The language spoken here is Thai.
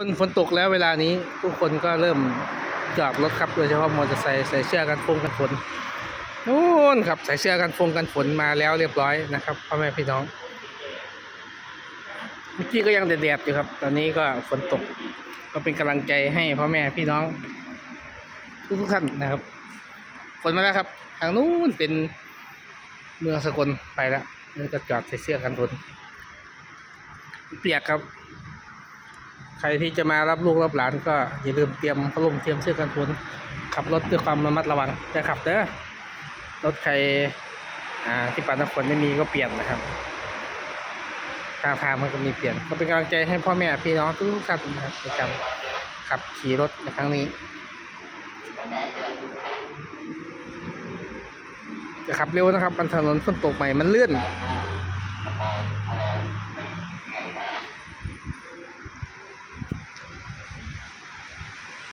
ฝนฝนตกแล้วเวลานี้ผู้คนก็เริ่มจอดรถครับโดยเฉพาะมอเตอร์ไซค์ใส่เสื้อกันฝนกันฝนนู่นครับใส่เสื้อกันฝนกันฝนมาแล้วเรียบร้อยนะครับพ่อแม่พี่น้องเมื่อกี้ก็ยังแดดๆอยู่ครับ ตอนนี้ก็ฝนตก ก็เป็นกำลังใจให้พ่อแม่พี่น้อง ทุกๆท่านนะครับฝนมาแล้วครับ ทางนู้นเป็นเมืองสกลไปแล้วนี่ก็จอดใส่เสื้อกันฝนเปียกครับ ใครที่จะมารับลูกรับหลานก็อย่าลืมเตรียมพัดลมเตรียมเสื้อกันฝนขับรถด้วยความระมัดระวังจะขับเด้อรถใครที่ปานฝนไม่มีก็เปลี่ยนนะครับทางทางมันก็มีเปลี่ยน ก็เป็นกำลังใจให้พ่อแม่พี่น้องทุกท่านนะครับในการขับขี่รถในครั้งนี้จะขับเร็วนะครับ มันถนนฝนตกใหม่มันเลื่อน